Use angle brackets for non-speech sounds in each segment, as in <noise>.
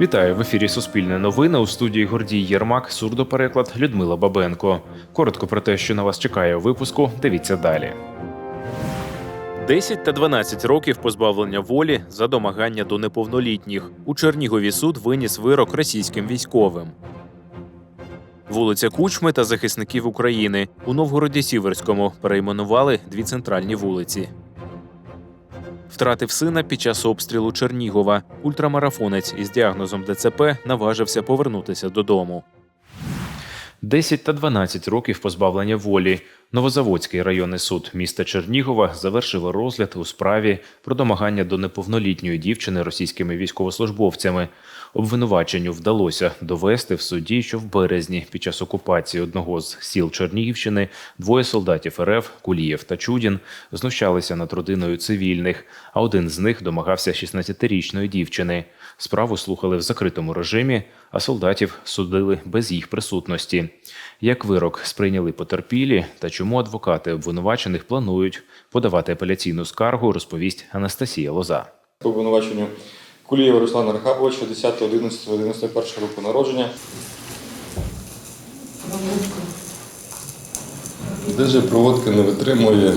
Вітаю в ефірі Суспільне новини у студії Гордій Єрмак, сурдопереклад Людмила Бабенко. Коротко про те, що на вас чекає у випуску. Дивіться далі. 10 та 12 років позбавлення волі за домагання до неповнолітніх. У Чернігові суд виніс вирок російським військовим. Вулиця Кучми та захисників України у Новгороді Сіверському перейменували дві центральні вулиці. Втратив сина під час обстрілу Чернігова. Ультрамарафонець із діагнозом ДЦП наважився повернутися додому. 10 та 12 років позбавлення волі. Новозаводський районний суд міста Чернігова завершив розгляд у справі про домагання до неповнолітньої дівчини російськими військовослужбовцями. Обвинуваченню вдалося довести в суді, що в березні під час окупації одного з сіл Чернігівщини двоє солдатів РФ Кулієв та Чудін знущалися над родиною цивільних, а один з них домагався 16-річної дівчини. Справу слухали в закритому режимі, а солдатів судили без їх присутності. Як вирок сприйняли потерпілі та чому адвокати обвинувачених планують подавати апеляційну скаргу, розповість Анастасія Лоза. Обвинуваченню Кулієва Руслана Рахабовича 10.11.91 року народження. Даже проводка не витримує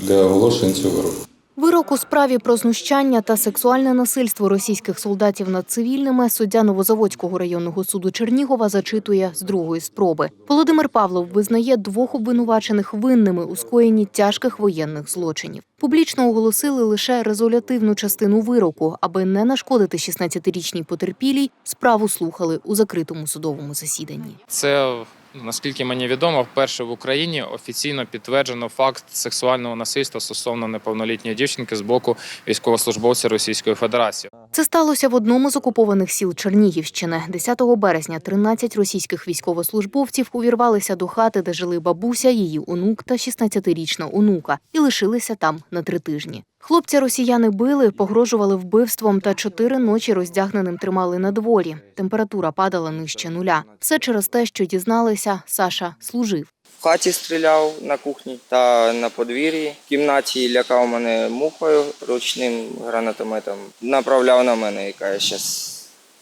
для оголошень цього року. Вирок у справі про знущання та сексуальне насильство російських солдатів над цивільними суддя Новозаводського районного суду Чернігова зачитує з другої спроби. Володимир Павлов визнає двох обвинувачених винними у скоєнні тяжких воєнних злочинів. Публічно оголосили лише резолютивну частину вироку, аби не нашкодити 16-річній потерпілій. Справу слухали у закритому судовому засіданні. Це наскільки мені відомо, вперше в Україні офіційно підтверджено факт сексуального насильства стосовно неповнолітньої дівчинки з боку військовослужбовця Російської Федерації. Це сталося в одному з окупованих сіл Чернігівщини. 10 березня 13 російських військовослужбовців увірвалися до хати, де жили бабуся, її онук та 16-річна онука, і лишилися там на три тижні. Хлопця росіяни били, погрожували вбивством та чотири ночі роздягненим тримали на дворі. Температура падала нижче нуля. Все через те, що дізналися, Саша служив. В хаті стріляв на кухні та на подвір'ї. В кімнаті лякав мене мухою ручним гранатометом. Направляв на мене і каже, щас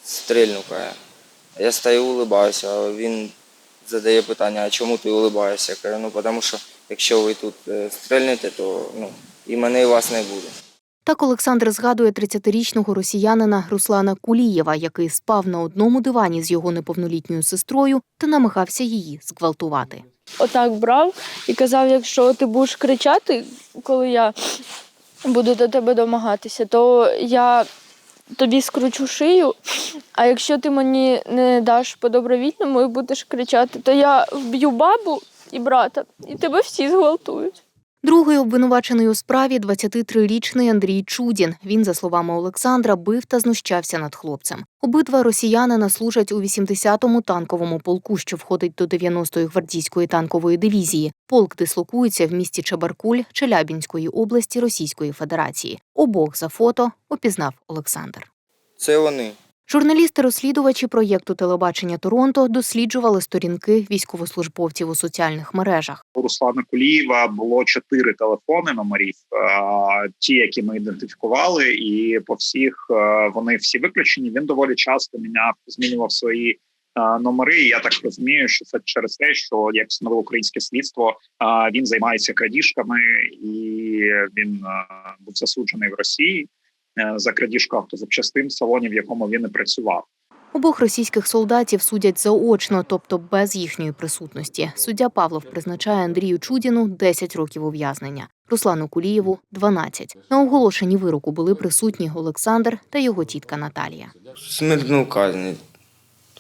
стрільну. Я стою, улибаюся, він задає питання, а чому ти улибаєшся? Я кажу, ну тому що якщо ви тут е, стрельнете, то ну, і мене, вас не буде. Так Олександр згадує 30-річного росіянина Руслана Кулієва, який спав на одному дивані з його неповнолітньою сестрою та намагався її зґвалтувати. отак брав і казав, якщо ти будеш кричати, коли я буду до тебе домагатися, то я тобі скручу шию. А якщо ти мені не даш по-добровільному і будеш кричати, то я вб'ю бабу і брата, і тебе всі зґвалтують. Другий обвинувачений у справі 23-річний Андрій Чудін. Він, за словами Олександра, бив та знущався над хлопцем. Обидва росіянина служать у 80-му танковому полку, що входить до 90-ї гвардійської танкової дивізії. Полк дислокується в місті Чебаркуль Челябінської області Російської Федерації. Обох за фото опізнав Олександр. Це вони. Журналісти-розслідувачі проєкту телебачення Торонто досліджували сторінки військовослужбовців у соціальних мережах. у Руслана Кулієва було чотири телефони номерів, ті, які ми ідентифікували, і по всіх вони всі виключені. Він доволі часто міняв, змінював свої номери. Я так розумію, що це через те, що як встановило українське слідство, він займається крадіжками, і він був засуджений в Росії за крадіжку автозапчастин в салоні, в якому він і працював. Обох російських солдатів судять заочно, тобто без їхньої присутності. Суддя Павлов призначає Андрію Чудіну 10 років ув'язнення, Руслану Кулієву 12. На оголошенні вироку були присутні Олександр та його тітка Наталія. Смертну казнь,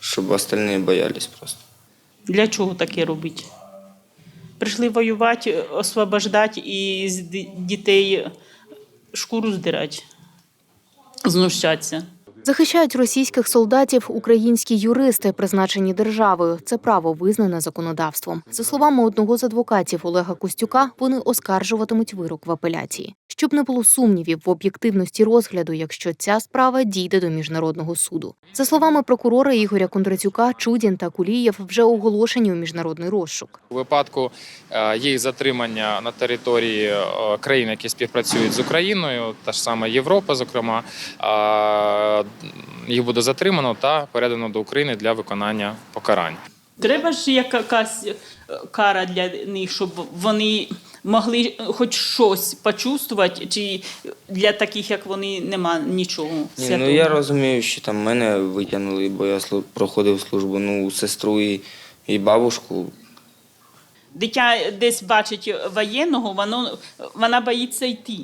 щоб остальні боялись просто. Для чого таке робити? Прийшли воювати, освобождати і з дітей шкуру здирати, знущатися. Захищають російських солдатів українські юристи, призначені державою. Це право визнане законодавством. За словами одного з адвокатів Олега Костюка, вони оскаржуватимуть вирок в апеляції, щоб не було сумнівів в об'єктивності розгляду, якщо ця справа дійде до міжнародного суду. За словами прокурора Ігоря Кондратюка, Чудін та Кулієв вже оголошені у міжнародний розшук. У випадку е, їх затримання на території е, країн, які співпрацюють з Україною, та ж саме Європа, зокрема, е, їх буде затримано та передано до України для виконання покарань. Треба ж якась е, кара для них, щоб вони могли хоч щось почувствувати, чи для таких, як вони, нема нічого. Ні, ну я розумію, що там мене витягнули, бо я проходив службу, ну, сестру і, і бабушку. Дитя десь бачить воєнного, воно, вона боїться йти.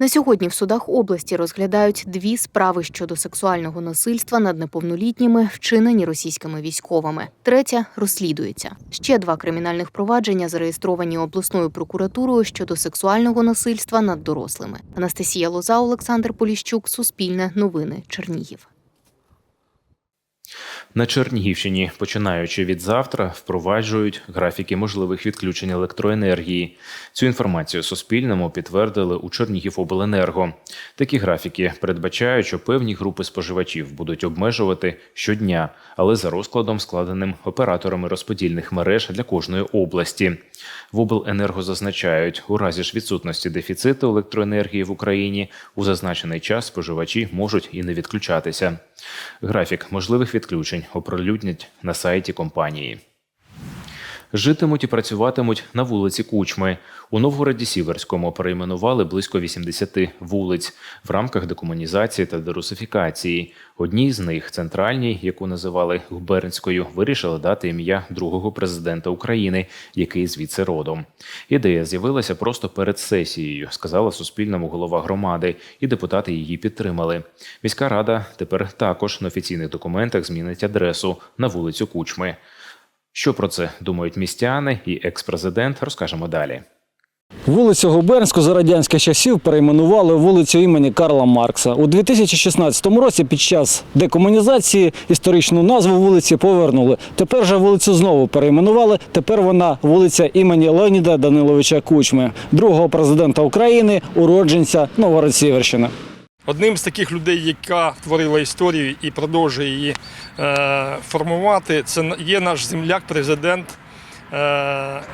На сьогодні в судах області розглядають дві справи щодо сексуального насильства над неповнолітніми, вчинені російськими військовими. Третя розслідується. Ще два кримінальних провадження зареєстровані обласною прокуратурою щодо сексуального насильства над дорослими. Анастасія Лоза, Олександр Поліщук, Суспільне новини, Чернігів. На Чернігівщині, починаючи від завтра, впроваджують графіки можливих відключень електроенергії. Цю інформацію Суспільному підтвердили у Чернігівобленерго. Такі графіки передбачають, що певні групи споживачів будуть обмежувати щодня, але за розкладом, складеним операторами розподільних мереж для кожної області. В обленерго зазначають, у разі ж відсутності дефіциту електроенергії в Україні у зазначений час споживачі можуть і не відключатися. Графік можливих відключень оприлюднять на сайті компанії. Житимуть і працюватимуть на вулиці Кучми. У Новгороді Сіверському перейменували близько 80 вулиць в рамках декомунізації та дерусифікації. Одній з них, центральній, яку називали губернською, вирішили дати ім'я другого президента України, який звідси родом. Ідея з'явилася просто перед сесією, сказала Суспільному голова громади, і депутати її підтримали. Міська рада тепер також на офіційних документах змінить адресу на вулицю Кучми. Що про це думають містяни і екс-президент, розкажемо далі. Вулицю Губернську за радянських часів перейменували вулицю імені Карла Маркса. У 2016 році під час декомунізації історичну назву вулиці повернули. Тепер же вулицю знову перейменували. Тепер вона вулиця імені Леоніда Даниловича Кучми, другого президента України, уродженця Новгород-Сіверщини. Одним з таких людей, яка творила історію і продовжує її е, формувати, це є наш земляк, президент е,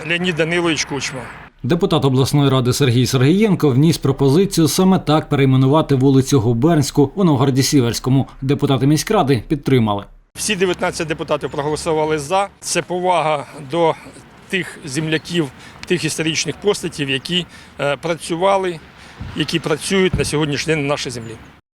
Леонід Данилович Кучма. Депутат обласної ради Сергій Сергієнко вніс пропозицію саме так перейменувати вулицю Губернську у Новгороді Сіверському. Депутати міськради підтримали. Всі 19 депутатів проголосували за. Це повага до тих земляків, тих історичних постатів, які е, працювали, які працюють на сьогоднішній день на нашій землі.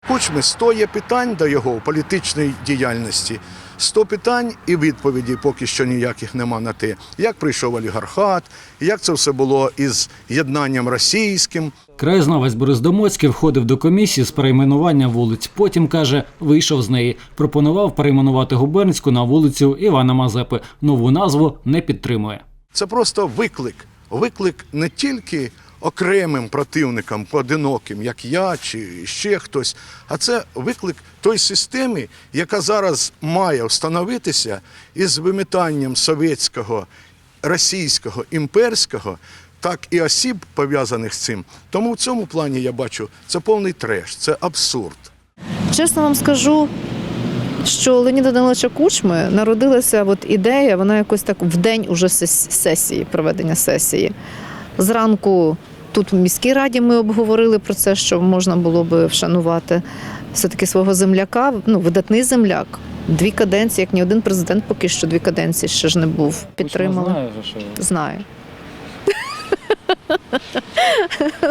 Кучми 100 є питань до його політичної діяльності. 100 питань і відповіді поки що ніяких нема на те, як прийшов олігархат, як це все було із єднанням російським. Краєзнавець Борис Домоцький входив до комісії з перейменування вулиць. Потім каже, вийшов з неї. Пропонував перейменувати Губернську на вулицю Івана Мазепи. Нову назву не підтримує. Це просто виклик. Виклик не тільки окремим противникам, поодиноким, як я чи ще хтось, а це виклик той системи, яка зараз має встановитися із вимітанням совєтського, російського, імперського, так і осіб, пов'язаних з цим. Тому в цьому плані я бачу, це повний треш, це абсурд. Чесно вам скажу, що Леоніда Даниловича Кучми народилася от ідея, вона якось так в день уже сесії, проведення сесії. Зранку тут в міській раді ми обговорили про це, що можна було би вшанувати все-таки свого земляка, ну, видатний земляк. Дві каденції, як ні один президент поки що дві каденції ще ж не був. Підтримали. Знаю.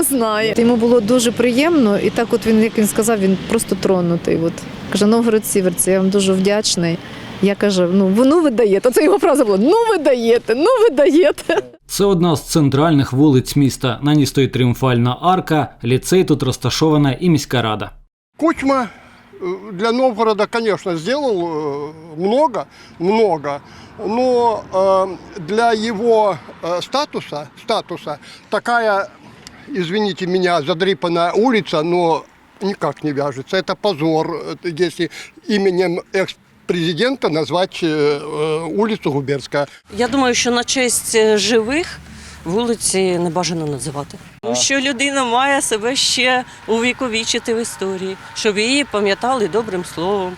Знає. <laughs> Йому було дуже приємно, і так, от він, як він сказав, він просто тронутий. От. Каже, Новгород Сіверці, я вам дуже вдячний. Я кажу, ну, ви- ну ви даєте. Це його фраза була: ну ви даєте, ну ви даєте. Це одна з центральних вулиць міста. На ній стоїть тріумфальна арка, ліцей тут розташована і міська рада. Кучма э, для Новгорода, конечно, сделал э, много, много, но э, для его э, статуса, статуса такая, извините меня, задрипанная улица, но никак не вяжется. Это позор, э, если именем экс-президента назвать э, э, улицу Губерская. Я думаю, що на честь е, живих вулиці не бажано називати. Тому що людина має себе ще увіковічити в історії, щоб її пам'ятали добрим словом.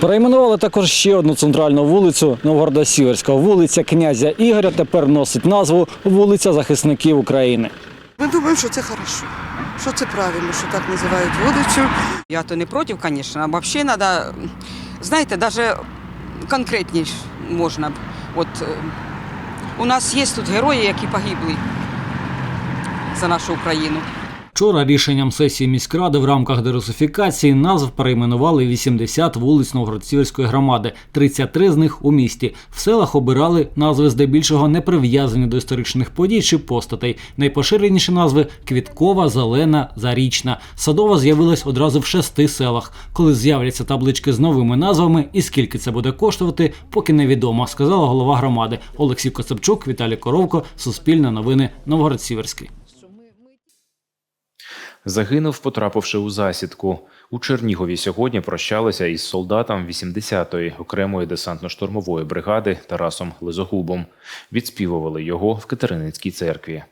Перейменували також ще одну центральну вулицю Новгорода Сіверського. Вулиця князя Ігоря тепер носить назву вулиця захисників України. Ми думаємо, що це хорошо. що це правильно, що так називають вулицю. Я то не проти, звісно, а взагалі треба, знаєте, навіть конкретніше можна. б. Е, у нас є тут герої, які погибли за нашу Україну. Вчора рішенням сесії міськради в рамках дерусифікації назв перейменували 80 вулиць Новгород-Сіверської громади, 33 з них у місті. В селах обирали назви здебільшого не прив'язані до історичних подій чи постатей. Найпоширеніші назви Квіткова, Зелена, Зарічна. Садова з'явилась одразу в шести селах. Коли з'являться таблички з новими назвами і скільки це буде коштувати, поки невідомо, сказала голова громади Олексій Коцепчук, Віталій Коровко, Суспільне новини, Новгород-Сіверський. Загинув, потрапивши у засідку. У Чернігові сьогодні прощалися із солдатом 80-ї окремої десантно-штурмової бригади Тарасом Лизогубом. Відспівували його в Катериницькій церкві.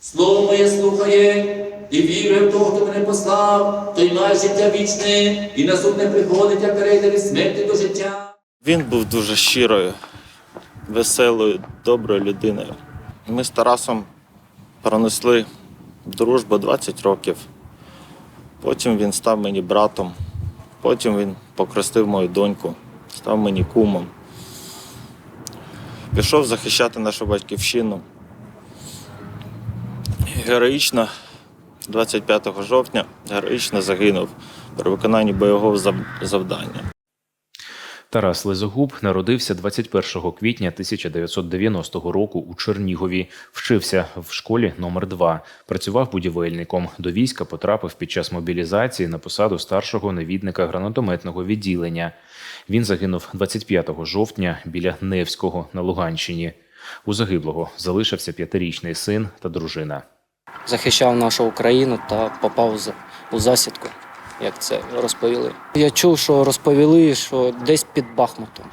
Слово моє слухає, і вірує в того, хто мене послав, той має життя вічне, і наступне приходить, як перейде від смерті до життя. Він був дуже щирою, веселою, доброю людиною. Ми з Тарасом пронесли дружбу 20 років. Потім він став мені братом, потім він покрестив мою доньку, став мені кумом. Пішов захищати нашу батьківщину. Героїчно 25 жовтня героїчно загинув при виконанні бойового завдання. Тарас Лизогуб народився 21 квітня 1990 року у Чернігові. Вчився в школі номер 2 Працював будівельником. До війська потрапив під час мобілізації на посаду старшого навідника гранатометного відділення. Він загинув 25 жовтня біля Невського на Луганщині. У загиблого залишився п'ятирічний син та дружина. захищав нашу Україну та попав у засідку, як це розповіли. Я чув, що розповіли, що десь під Бахмутом.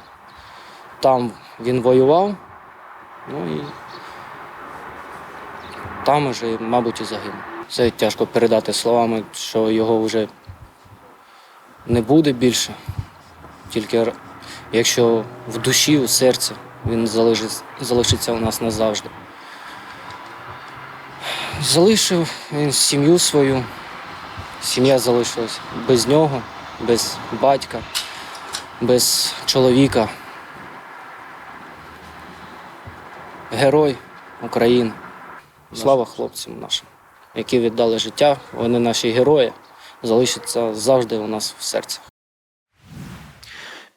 Там він воював, ну і там уже, мабуть, і загинув. Це тяжко передати словами, що його вже не буде більше. Тільки якщо в душі, у серці він залишиться у нас назавжди. Залишив він сім'ю свою. Сім'я залишилась без нього, без батька, без чоловіка. Герой України. Слава хлопцям нашим, які віддали життя. Вони наші герої, залишаться завжди у нас в серці.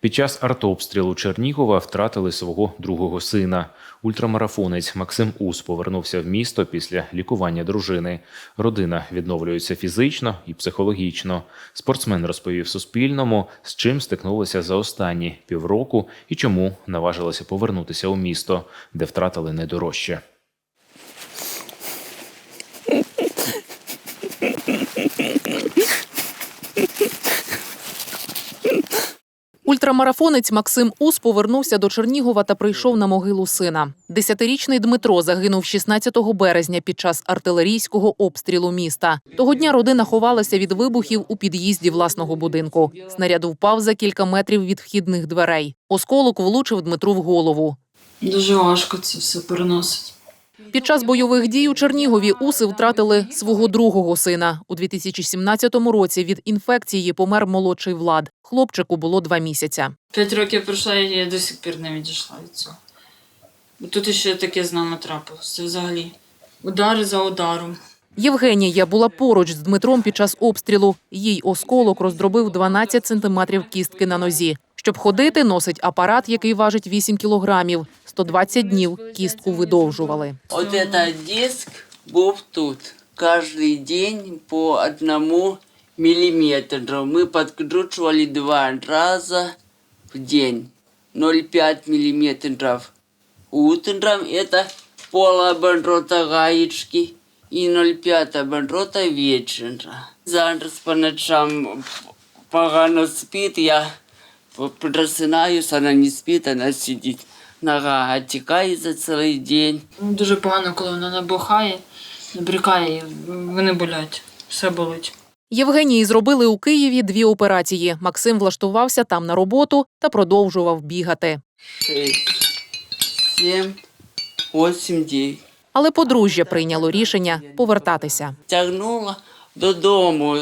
Під час артобстрілу Чернігова втратили свого другого сина. Ультрамарафонець Максим Ус повернувся в місто після лікування дружини. Родина відновлюється фізично і психологічно. Спортсмен розповів Суспільному, з чим стикнулися за останні півроку і чому наважилися повернутися у місто, де втратили найдорожче. Ультрамарафонець Максим Ус повернувся до Чернігова та прийшов на могилу сина. Десятирічний Дмитро загинув 16 березня під час артилерійського обстрілу міста. Того дня родина ховалася від вибухів у під'їзді власного будинку. Снаряд впав за кілька метрів від вхідних дверей. Осколок влучив Дмитру в голову. Дуже важко це все переносить. Під час бойових дій у Чернігові уси втратили свого другого сина. У 2017 році від інфекції помер молодший влад. Хлопчику було два місяця. П'ять років пройшло, і я до сих пір не відійшла від цього. Тут ще таке з нами трапилося. Взагалі удари за ударом. Євгенія була поруч з Дмитром під час обстрілу. Їй осколок роздробив 12 сантиметрів кістки на нозі. Щоб ходити, носить апарат, який важить 8 кілограмів. 120 днів кістку видовжували. Вот этот диск був тут. Каждый день по одному миллиметру. Мы подкручивали два раза в день. 0,5 миллиметров. Утром это полоборота гаечки и 0,5 оборота вечера. Зараз по ночам погано спит, я просинаюсь, она не спит, она сидит. Нога отекає за цілий день. Ну, Дуже погано, коли вона набухає, набрікає, вони болять. Все болить. Євгенії зробили у Києві дві операції. Максим влаштувався там на роботу та продовжував бігати. Шесть, сім, восемь, девять. Але подружжя прийняло рішення повертатися. Тягнула додому,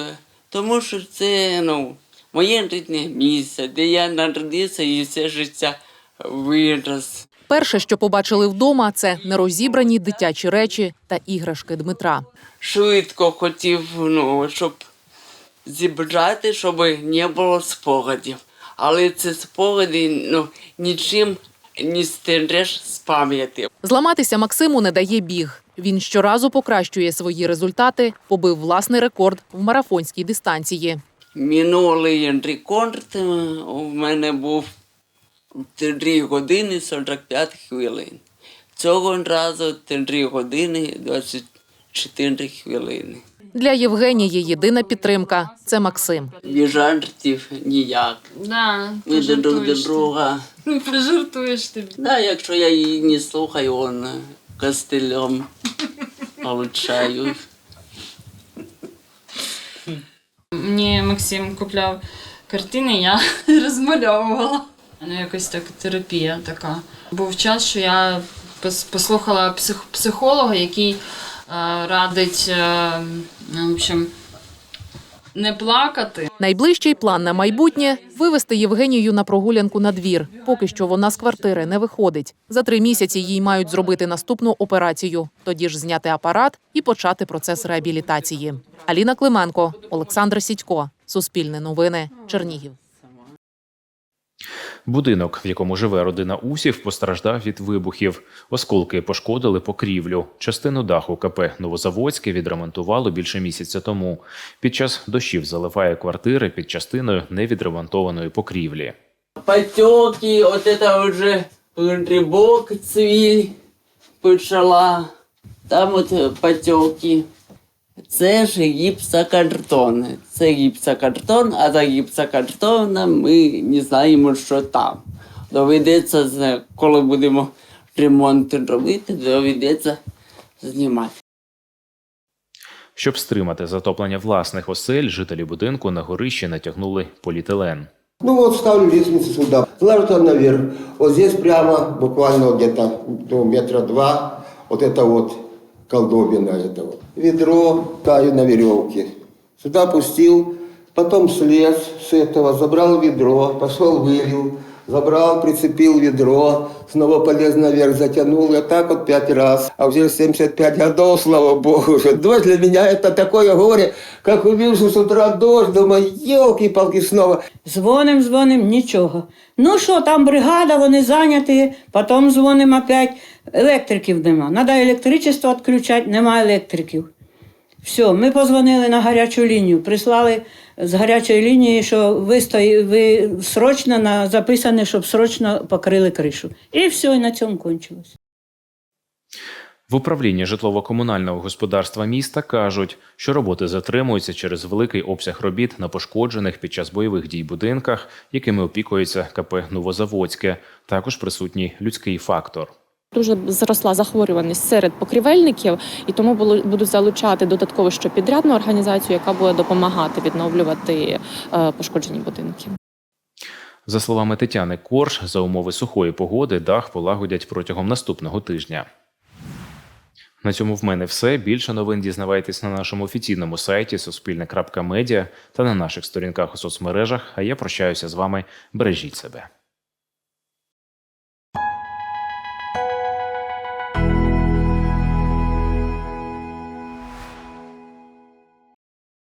тому що це ну, моє рідне місце, де я народився і все життя вирос. Перше, що побачили вдома, це нерозібрані дитячі речі та іграшки Дмитра. Швидко хотів, ну, щоб зібрати, щоб не було спогадів. Але ці спогади ну, нічим не стережеш з пам'яті. Зламатися Максиму не дає біг. Він щоразу покращує свої результати, побив власний рекорд в марафонській дистанції. Минулий рекорд у мене був 3 години 45 хвилин. Цього разу 3 години 24 хвилини. Для Євгенії єдина підтримка це Максим. Без жартів ніяк. Да, Ми друг до друга. Прижартуєш тобі. Да, якщо я її не слухаю, он костелем получаю. Мені Максим купляв картини, я <laughs> розмальовувала. Ну, якось так терапія така. Був час, що я послухала псих- психолога, який е, радить е, ну, в общем, не плакати. Найближчий план на майбутнє вивести Євгенію на прогулянку на двір. Поки що вона з квартири не виходить. За три місяці їй мають зробити наступну операцію. Тоді ж зняти апарат і почати процес реабілітації. Аліна Клименко, Олександр Сідько, Суспільне новини, Чернігів. Будинок, в якому живе родина Усів, постраждав від вибухів. Осколки пошкодили покрівлю. Частину даху КП Новозаводське відремонтувало більше місяця тому. Під час дощів заливає квартири під частиною невідремонтованої покрівлі. Потеки, от уже грибок цвіль почала. Там от потеки. Це ж гіпсокартон. Це гіпсокартон, а за гіпсокартоном ми не знаємо, що там. Доведеться, коли будемо ремонт робити, доведеться знімати. Щоб стримати затоплення власних осель, жителі будинку на горищі натягнули поліетилен. Ну вот ставлю лестницу сюда, ложу наверх. Вот здесь прямо, буквально где-то до метра два, вот это вот колдобина это вот. Ведро таю на веревке. Сюда пустил, потом слез с этого, забрал ведро, пошел вылил, забрал, прицепил ведро, снова полез наверх, затянул, и так вот пять раз. А уже 75 годов, слава богу, уже. Дождь для меня это такое горе, как увидел с утра дождь, думаю, елки-палки снова. Дзвоним, дзвоним, нічого. Ну що, там бригада, вони зайняті, потім дзвонимо опять. Електриків нема. Треба електричество відключати, нема електриків. Все, ми позвонили на гарячу лінію, прислали з гарячої лінії, що ви, стої, ви срочно на, записане, щоб срочно покрили кришу. І все, і на цьому кончилось. В управлінні житлово-комунального господарства міста кажуть, що роботи затримуються через великий обсяг робіт на пошкоджених під час бойових дій будинках, якими опікується КП Новозаводське. Також присутній людський фактор. Дуже зросла захворюваність серед покрівельників, і тому будуть залучати додатково ще підрядну організацію, яка буде допомагати відновлювати е, пошкоджені будинки. За словами Тетяни Корж, за умови сухої погоди дах полагодять протягом наступного тижня. На цьому в мене все. Більше новин дізнавайтесь на нашому офіційному сайті Суспільне.Медіа та на наших сторінках у соцмережах. А я прощаюся з вами. Бережіть себе.